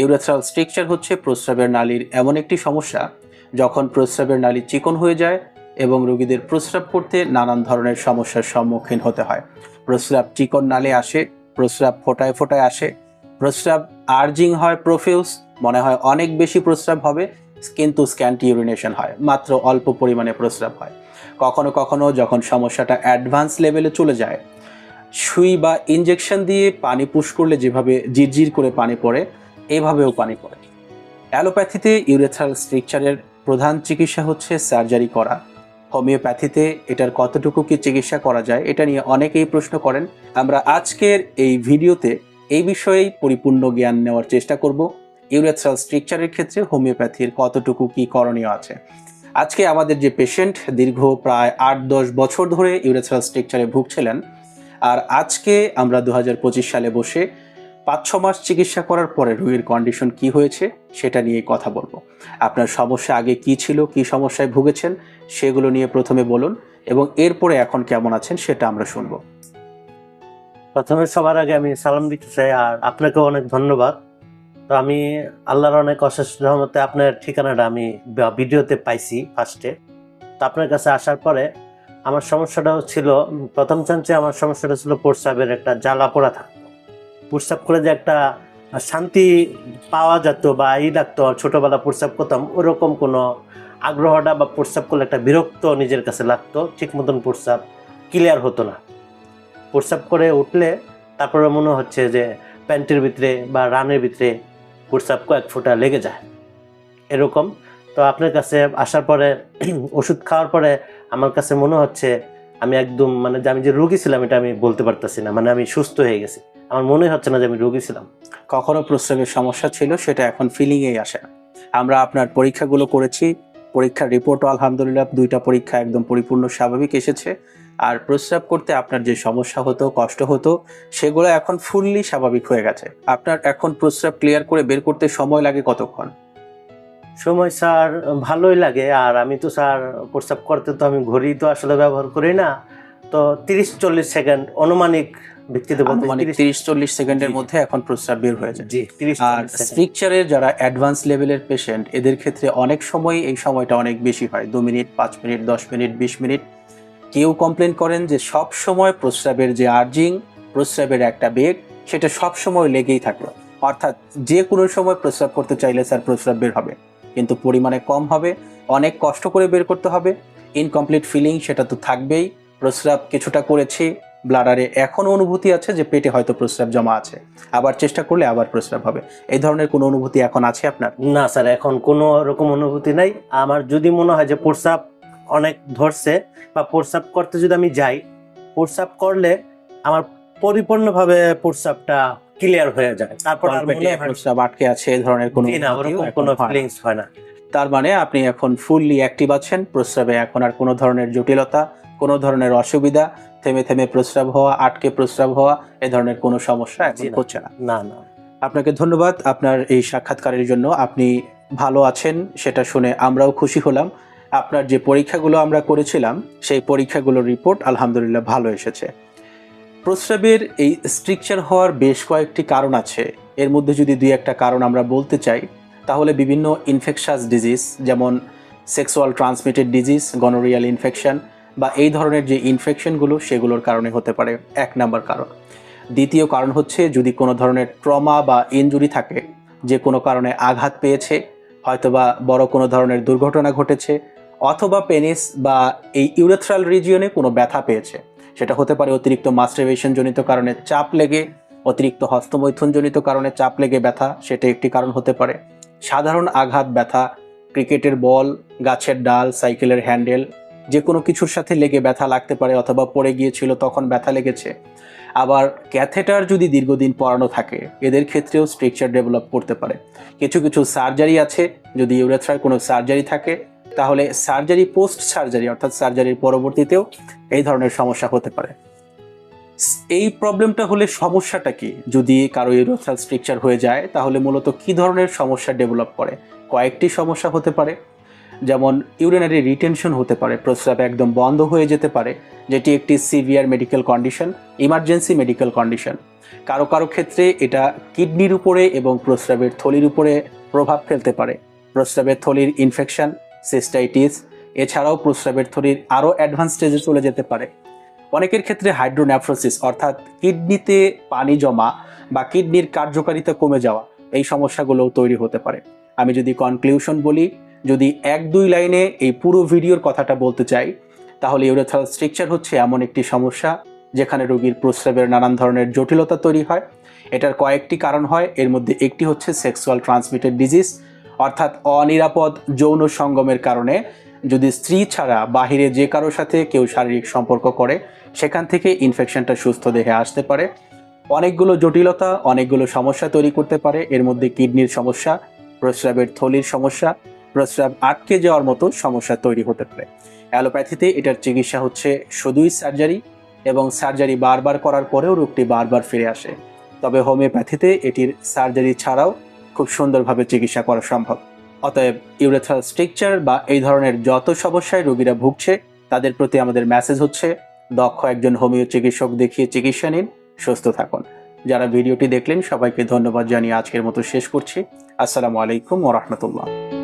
Urethral stricture হচ্ছে প্রস্রাবের নালীর এমন একটি সমস্যা, যখন প্রস্রাবের নালী চিকন হয়ে যায় এবং রোগীদের প্রস্রাব করতে নানান ধরনের সমস্যার সম্মুখীন হতে হয়। প্রস্রাব চিকন নালে আসে, প্রস্রাব ফোটায় ফোটায় আসে। প্রস্রাব আর্জিং হয় প্রোফিউস, মনে হয় অনেক বেশি প্রস্রাব হবে, কিন্তু স্ক্যান্টি ইউরিনেশন হয়, মাত্র অল্প পরিমাণে প্রস্রাব হয়। কখনো কখনো যখন সমস্যাটা অ্যাডভান্স লেভেলে চলে যায়, সুই বা ইনজেকশন দিয়ে পানি পুশ করলে যেভাবে জিরজির করে পানি পড়ে এভাবেও পানি পড়ে। অ্যালোপ্যাথিতে ইউরেথ্রাল স্ট্রিকচারের প্রধান চিকিৎসা হচ্ছে সার্জারি করা। হোমিওপ্যাথিতে এটার কতটুকু কি চিকিৎসা করা যায়, এটা নিয়ে অনেকেই প্রশ্ন করেন। আমরা আজকের এই ভিডিওতে এই বিষয়েই পরিপূর্ণ জ্ঞান নেওয়ার চেষ্টা করব। ইউরেথ্রাল স্ট্রিকচারের ক্ষেত্রে হোমিওপ্যাথির কতটুকু কি করণীয় আছে। আজকে আমাদের যে পেশেন্ট দীর্ঘ প্রায় আট দশ বছর ধরে ইউরেথ্রাল স্ট্রিকচারে ভুগছিলেন। আর আজকে আমরা দু হাজার পঁচিশ সালে বসে পাঁচ, ছ মাস চিকিৎসা করার পরে রুগীর কন্ডিশন কি হয়েছে সেটা নিয়ে কথা বলব। আপনার সমস্যা আগে কি ছিল, কি সমস্যায় ভুগেছেন সেগুলো নিয়ে প্রথমে বলুন এবং এরপরে এখন কেমন আছেন সেটা আমরা শুনব। প্রথমে সবার আগে আমি সালাম দিতে চাই আর আপনাকেও অনেক ধন্যবাদ। তো আমি আল্লাহর অনেক অশেষ রহমতে আপনার ঠিকানাটা আমি ভিডিওতে পাইছি ফার্স্টে তো আপনার কাছে আসার পরে আমার সমস্যাটা ছিল, প্রথম চান্সে আমার সমস্যাটা ছিল প্রস্রাবের একটা জ্বালা পোড়া থাকতো। প্রস্রাব করে যে একটা শান্তি পাওয়া যেত বা ই লাগতো, ছোটবেলা প্রস্রাব করতাম, ওরকম কোনো আগ্রহটা বা প্রস্রাব করলে একটা বিরক্ত নিজের কাছে লাগতো, ঠিক মতন প্রস্রাব ক্লিয়ার হতো না। প্রস্রাব করে উঠলে তারপরে মনে হচ্ছে যে প্যান্টের ভিতরে বা রানের ভিতরে প্রস্রাব কয়েক ফোঁটা লেগে যায়। এরকম। তো আপনার কাছে আসার পরে, ওষুধ খাওয়ার পরে আমার কাছে মনে হচ্ছে আমি একদম মানে যে আমি যে রোগী ছিলাম, এটা আমি বলতে পারতেছি না। মানে আমি সুস্থ হয়ে গেছি। আমার মনে হচ্ছে না যে আমি রোগী ছিলাম। কখনো প্রস্রাবের সমস্যা ছিল, সেটা এখন ফিলিংয়েই আসে না। আমরা আপনার পরীক্ষাগুলো করেছি, পরীক্ষার রিপোর্টও আলহামদুলিল্লাহ দুইটা পরীক্ষা একদম পরিপূর্ণ স্বাভাবিক এসেছে। আর প্রস্রাব করতে আপনার যে সমস্যা হতো, কষ্ট হতো, সেগুলো এখন ফুললি স্বাভাবিক হয়ে গেছে। আপনার এখন প্রস্রাব ক্লিয়ার করে বের করতে সময় লাগে কতক্ষণ? সময় স্যার ভালোই লাগে আর আমি তো স্যার প্রস্রাব করতে তো আমি ঘড়ি তো আসলে ব্যবহার করি না। তো তিরিশ চল্লিশ সেকেন্ড অনুমানিক ভিত্তিতে বলতে মানে তিরিশ চল্লিশ সেকেন্ডের মধ্যে এখন প্রস্রাব বের হয়ে যায়। জি আর স্ট্রিকচারের যারা অ্যাডভান্স লেভেলের পেশেন্ট এদের ক্ষেত্রে অনেক সময় এই সময়টা অনেক বেশি হয়। দু মিনিট পাঁচ মিনিট দশ মিনিট বিশ মিনিট। কেউ কমপ্লেন করেন যে সব সময় প্রস্রাবের যে আর্জিং প্রস্রাবের একটা বেগ সেটা সব সময় লেগেই থাকল। অর্থাৎ যে কোনো সময় প্রস্রাব করতে চাইলে স্যার প্রস্রাব বের হবে। কিন্তু পরিমাণে কম হবে, অনেক কষ্ট করে বের করতে হবে ইনকমপ্লিট ফিলিং সেটা তো থাকবেই। প্রস্রাব কিছুটা করেছি ব্লাডারে এখনও অনুভূতি আছে যে পেটে হয়তো প্রস্রাব জমা আছে, আবার চেষ্টা করলে আবার প্রস্রাব হবে। এই ধরনের কোনো অনুভূতি এখন আছে আপনার? না স্যার, এখন কোনো রকম অনুভূতি নাই। আমার যদি মনে হয় যে প্রস্রাব অনেক ধরছে বা প্রস্রাব করতে যদি আমি যাই, প্রস্রাব করলে আমার পরিপূর্ণভাবে প্রস্রাবটা ক্লিয়ার হয়ে যায়। তারপর আর মনে প্রস্রাব আটকে আছে এই ধরনের কোনো না ওরকম কোনো ফিলিংস হয় না। তার মানে আপনি এখন ফুললি অ্যাক্টিভ আছেন প্রস্রাবে এখন আর কোনো ধরনের জটিলতা কোনো ধরনের অসুবিধা থেমে থেমে প্রস্রাব হওয়া আটকে প্রস্রাব হওয়া এ ধরনের কোনো সমস্যা এখন হচ্ছে না। না না। আপনাকে ধন্যবাদ আপনার এই সাক্ষাৎকারের জন্য। আপনি ভালো আছেন সেটা শুনে আমরাও খুশি হলাম। আপনার যে পরীক্ষাগুলো আমরা করেছিলাম সেই পরীক্ষাগুলোর রিপোর্ট আলহামদুলিল্লাহ ভালো এসেছে। প্রস্রাবের এই স্ট্রিকচার হওয়ার বেশ কয়েকটি কারণ আছে। এর মধ্যে যদি দুই একটা কারণ আমরা বলতে চাই, তাহলে বিভিন্ন ইনফেকশাস ডিজিজ যেমন sexual transmitted disease gonorrheal infection বা এই ধরনের যে ইনফেকশনগুলো সেগুলোর কারণে হতে পারে। এক নাম্বার কারণ। দ্বিতীয় কারণ হচ্ছে, যদি কোনো ধরনের ট্রমা বা ইনজুরি থাকে, যে কোনো কারণে আঘাত পেয়েছে, হয়তোবা বড় কোনো ধরনের দুর্ঘটনা ঘটেছে, অথবা পেনিস বা এই ইউরেথ্রাল রিজিয়নে কোনো ব্যথা পেয়েছে। সেটা হতে পারে অতিরিক্ত মাস্টারবেশন জনিত কারণে চাপ লেগে, অতিরিক্ত হস্তমৈথুন জনিত কারণে চাপ লেগে ব্যথা, সেটা একটি কারণ হতে পারে। সাধারণ আঘাত, ব্যথা, ক্রিকেটের বল, গাছের ডাল, সাইকেলের হ্যান্ডেল যে কোনো কিছুর সাথে লেগে ব্যথা লাগতে পারে অথবা পড়ে গিয়েছিল তখন ব্যথা লেগেছে। আবার ক্যাথেটার যদি দীর্ঘদিন পড়ানো থাকে, এদের ক্ষেত্রেও স্ট্রাকচার ডেভেলপ করতে পারে। কিছু কিছু সার্জারি আছে, যদি ইউরেথ্রার কোনো সার্জারি থাকে তাহলে সার্জারি পোস্ট সার্জারি অর্থাৎ সার্জারির পরবর্তীতেও এই ধরনের সমস্যা হতে পারে। এই প্রবলেমটা হলে সমস্যাটা কি? যদি কারও ইউরোথ্রাল স্ট্রিকচার হয়ে যায়, তাহলে মূলত কি ধরনের সমস্যা ডেভেলপ করে? কয়েকটি সমস্যা হতে পারে, যেমন ইউরিনারি রিটেনশন হতে পারে, প্রস্রাব একদম বন্ধ হয়ে যেতে পারে, যেটি একটি severe medical condition, emergency medical condition. কারও কারও ক্ষেত্রে এটা কিডনির উপরে এবং প্রস্রাবের থলির উপরে প্রভাব ফেলতে পারে। প্রস্রাবের থলির ইনফেকশন সিস্টাইটিস, এছাড়াও প্রস্রাবের থলির আরও অ্যাডভান্স স্টেজে চলে যেতে পারে। অনেকের ক্ষেত্রে হাইড্রোন্যাফ্রোসিস, অর্থাৎ কিডনিতে পানি জমা বা কিডনির কার্যকারিতা কমে যাওয়া, এই সমস্যাগুলোও তৈরি হতে পারে। আমি যদি কনক্লিউশন বলি, যদি এক দুই লাইনে এই পুরো ভিডিওর কথাটা বলতে চাই, তাহলে ইউরেথাল স্ট্রিকচার হচ্ছে এমন একটি সমস্যা, যেখানে রোগীর প্রস্রাবের নানান ধরনের জটিলতা তৈরি হয়। এটার কয়েকটি কারণ হয়, এর মধ্যে একটি হচ্ছে সেক্সুয়াল ট্রান্সমিটেড ডিজিজ অর্থাৎ অনিরাপদ যৌন সঙ্গমের কারণে যদি স্ত্রী ছাড়া বাহিরে যে কারোর সাথে কেউ শারীরিক সম্পর্ক করে, সেখান থেকে ইনফেকশনটা সুস্থ দেহে আসতে পারে। অনেকগুলো জটিলতা, অনেকগুলো সমস্যা তৈরি করতে পারে। এর মধ্যে কিডনির সমস্যা, প্রস্রাবের থলির সমস্যা, প্রস্রাব আটকে যাওয়ার মতো সমস্যা তৈরি হতে পারে। অ্যালোপ্যাথিতে এটার চিকিৎসা হচ্ছে শুধুই সার্জারি এবং সার্জারি বারবার করার পরেও রোগটি বারবার ফিরে আসে। তবে হোমিওপ্যাথিতে এটির সার্জারি ছাড়াও খুব সুন্দরভাবে চিকিৎসা করা সম্ভব। অতএব ইউরেথ্রাল স্ট্রিকচার বা এই ধরনের যত সমস্যায় রোগীরা ভুগছে, তাদের প্রতি আমাদের মেসেজ হচ্ছে, দক্ষ একজন হোমিও চিকিৎসক দেখিয়ে চিকিৎসা নিন, সুস্থ থাকুন। যারা ভিডিওটি দেখলেন, সবাইকে ধন্যবাদ জানিয়ে আজকের মতো শেষ করছি। আসসালামু আলাইকুম ও রহমতুল্লাহ।